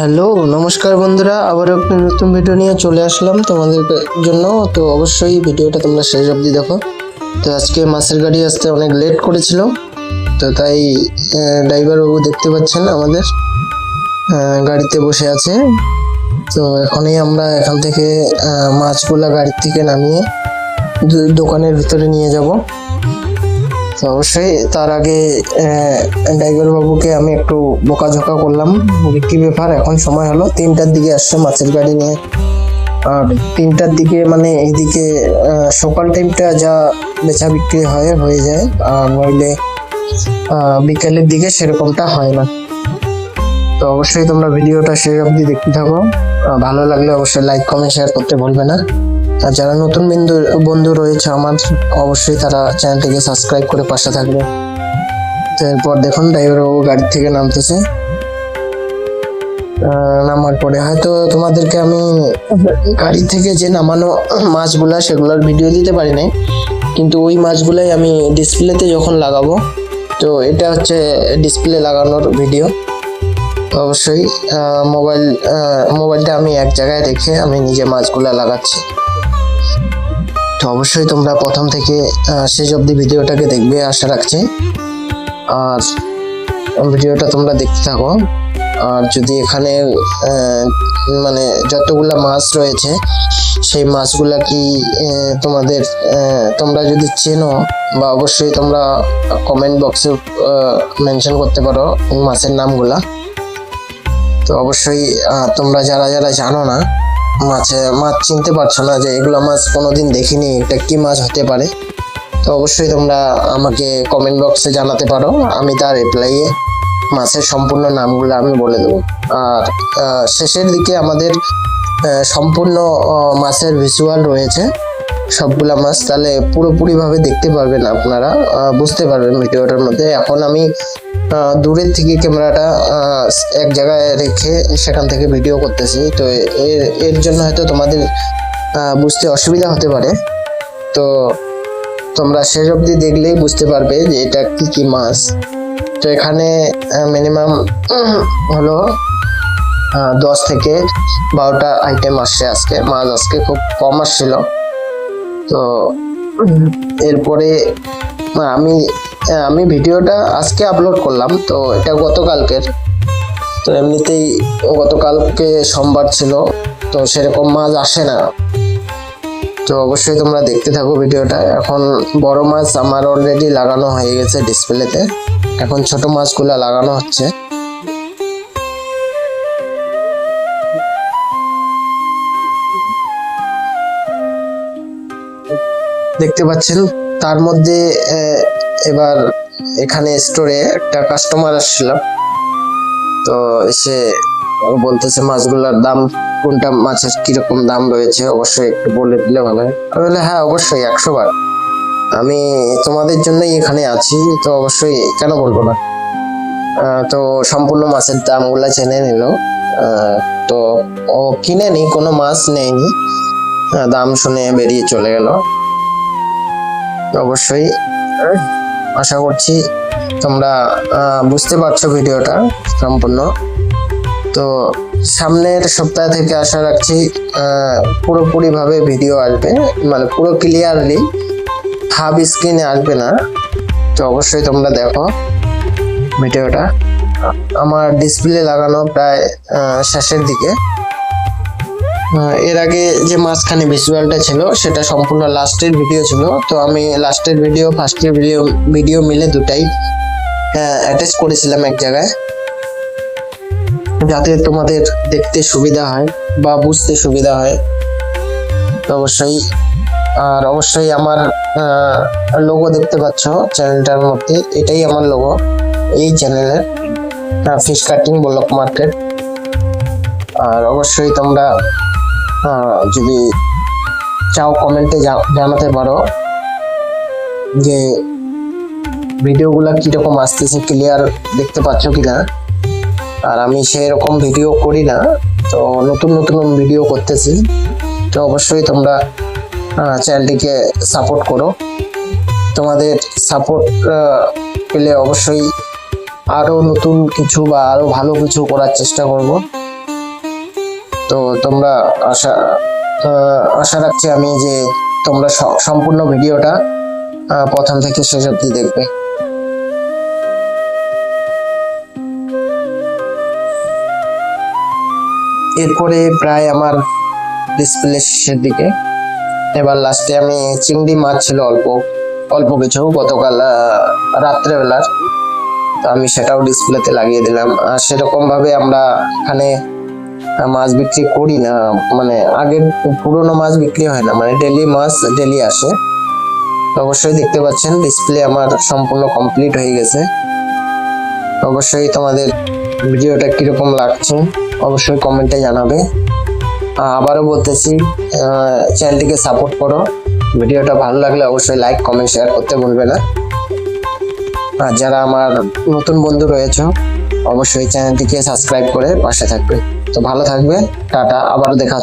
Hello, নমস্কার বন্ধুরা, আবারও একটা নতুন ভিডিও নিয়ে চলে আসলাম তোমাদের জন্য। তো অবশ্যই ভিডিওটা তোমরা শেষ অবধি দেখো। তো আজকে মাছের গাড়ি আসতে অনেক লেট করেছিল তো তাই ড্রাইভার বাবু দেখতে পাচ্ছেন আমাদের। গাড়িতে বসে আছে। তো এখনই আমরা এখান থেকে মাছগুলা গাড়ির থেকে নামিয়ে দোকানের ভিতরে নিয়ে যাব। তো অবশ্যই তার আগে ড্রাইভার বাবুকে আমি একটু বোকাঝোকা করলাম। কি ব্যাপার? এখন সময় হলো। তিনটার দিকে আসছে মাছের গাড়ি নিয়ে। আর তিনটার দিকে মানে এইদিকে সকাল টাইমটা যা বেচা বিক্রি হয়, হয়ে যায়। আর নইলে বিকেলের দিকে সেরকমটা হয় না। তো অবশ্যই তোমরা ভিডিওটা শেষ অবধি দেখতে থাকো। ভালো লাগলে অবশ্যই লাইক কমেন্ট শেয়ার করতে ভুলবে না। আর যারা নতুন বন্ধু বন্ধু রয়েছে আমার, অবশ্যই তারা চ্যানেলটিকে সাবস্ক্রাইব করে পাশে থাকবে। এরপর দেখুন ড্রাইভার বাবু গাড়ি থেকে নামতেছে। নামার পরে হয়তো তোমাদেরকে আমি গাড়ি থেকে যে নামানো মাছগুলা, সেগুলোর ভিডিও দিতে পারি নাই। কিন্তু ওই মাছগুলাই আমি ডিসপ্লেতে যখন লাগাবো, তো এটা হচ্ছে ডিসপ্লে লাগানোর ভিডিও অবশ্যই মোবাইল মোবাইলটা আমি এক জায়গায় রেখে আমি নিজে মাছগুলা লাগাচ্ছি। তো অবশ্যই তোমরা প্রথম থেকে শেষ অবধি ভিডিওটাকে দেখবে, আশা রাখছি। আর ভিডিওটা তোমরা দেখতে থাকো। আর যদি এখানে মানে যতগুলা মাছ রয়েছে, সেই মাছগুলা কি তোমাদের তোমরা যদি চেনো, বা অবশ্যই তোমরা কমেন্ট বক্সে মেনশন করতে পারো মাছের নামগুলা। তো অবশ্যই তোমরা যারা যারা জানো না মাছে, মাছ চিনতে পারছ না যে এগুলো মাছ কোনোদিন দেখিনি, এটা কি মাছ হতে পারে? তো অবশ্যই তোমরা আমাকে কমেন্ট বক্সে জানাতে পারো, আমি তার রিপ্লাইয়ে মাছের সম্পূর্ণ নামগুলো আমি বলে দেবো। আর শেষের দিকে আমাদের সম্পূর্ণ মাছের ভিজুয়াল রয়েছে। সবগুলা মাছ তাহলে পুরোপুরিভাবে দেখতে পারবেন আপনারা বুঝতে পারবেন ভিডিওটার মধ্যে। এখন আমি দূরের থেকে ক্যামেরাটা এক জায়গায় রেখে সেখান থেকে ভিডিও করতেছি। তো এর এর জন্য হয়তো তোমাদের বুঝতে অসুবিধা হতে পারে। তো তোমরা শেষ অবধি দেখলেই বুঝতে পারবে যে এটা কি কি মাছ। তো এখানে মিনিমাম হলো দশ থেকে বারোটা আইটেম আসছে আজকে। মাছ আজকে খুব কম আসছিল। তো এরপরে আমি আমি ভিডিওটা আজকে আপলোড করলাম, তো এটা গতকালকের। তো এমনিতেই গতকালকে সোমবার ছিল, তো সেরকম মাছ আসে না। তো অবশ্যই তোমরা দেখতে থাকো ভিডিওটা। এখন বড় মাছ আমার অলরেডি লাগানো হয়ে গেছে ডিসপ্লেতে এখন ছোট মাছগুলো লাগানো হচ্ছে। দেখতে পাচ্ছেন। তার মধ্যে এবার এখানে স্টোরে একটা কাস্টমার আসছিল তো এসে বলতেছে মাছগুলোর দাম কোনটা মাছের কীরকম দাম রয়েছে অবশ্যই একটু বলে দিলে ভালো হয়। বললাম, হ্যাঁ অবশ্যই একশো বার। আমি তোমাদের জন্যই এখানে আছি তো অবশ্যই কেন বলব না? তো সম্পূর্ণ মাছের দামগুলো জেনে নিল। তো ও কিনে নি কোনো মাছ নেয়নি। দাম শুনে বেরিয়ে চলে গেল। অবশ্যই। আশা করছি তোমরা বুঝতে পারছ ভিডিওটা সম্পূর্ণ। তো সামনের সপ্তাহ থেকে আশা রাখছি পুরোপুরিভাবে ভিডিও আসবে। মানে পুরো ক্লিয়ারলি হাফ স্ক্রিনে আসবে না। তো অবশ্যই তোমরা দেখো ভিডিওটা। আমার ডিসপ্লে লাগানো প্রায় শেষের দিকে। এর আগে যে মাঝখানে ভিজুয়ালটা ছিল, সেটা সম্পূর্ণ লাস্টের ভিডিও ছিল। তো আমি লাস্টের ভিডিও ফার্স্টের ভিডিও ভিডিও মিলে দুটাই অ্যাটাচ করেছিলাম এক জায়গায়। যাতে তোমাদের দেখতে সুবিধা হয় বা বুঝতে সুবিধা হয়। তো অবশ্যই, আর অবশ্যই আমার লোগো দেখতে পাচ্ছ চ্যানেলটার মধ্যে। এটাই আমার লোগো এই চ্যানেলের ফিশ কাটিং ব্লক মার্কেট আর অবশ্যই তোমরা যদি চাও কমেন্টে জানাতে পারো যে ভিডিওগুলো কীরকম আসতেছে ক্লিয়ার দেখতে পাচ্ছ কি না আর আমি সেরকম ভিডিও করি না, তো নতুন নতুন ভিডিও করতেছি। তো অবশ্যই তোমরা চ্যানেলটিকে সাপোর্ট করো। তোমাদের সাপোর্ট পেলে অবশ্যই আরও নতুন কিছু বা আরও ভালো কিছু করার চেষ্টা করব। তো তোমরা আশা আশা রাখছি আমি যে তোমরা সম্পূর্ণ ভিডিওটা প্রথম থেকে শেষ অবধি দেখবে। এরপরে প্রায় আমার ডিসপ্লে শেষের দিকে। এবার লাস্টে আমি চিংড়ি মাছ ছিল অল্প অল্প কিছু, গতকাল রাত্রেবেলার। তো আমি সেটাও ডিসপ্লেতে লাগিয়ে দিলাম। আর সেরকমভাবে আমরা এখানে মাছ বিক্রি করি না মানে আগের পুরনো মাছ বিক্রি হয় না মানে ডেলি মাছ ডেলি আসে। অবশ্যই দেখতে পাচ্ছেন ডিসপ্লে আমার সম্পূর্ণ কমপ্লিট হয়ে গেছে। অবশ্যই তোমাদের ভিডিওটা কীরকম লাগছে, অবশ্যই কমেন্টে জানাবে। আবারও বলতেছি চ্যানেলটিকে সাপোর্ট করো। ভিডিওটা ভালো লাগলে অবশ্যই লাইক কমেন্ট শেয়ার করতে ভুলবে না। আর যারা আমার নতুন বন্ধু রয়েছে, অবশ্যই চ্যানেলটিকে সাবস্ক্রাইব করে পাশে থাকবে। তো ভালো থাকবে টাটা আবারও দেখা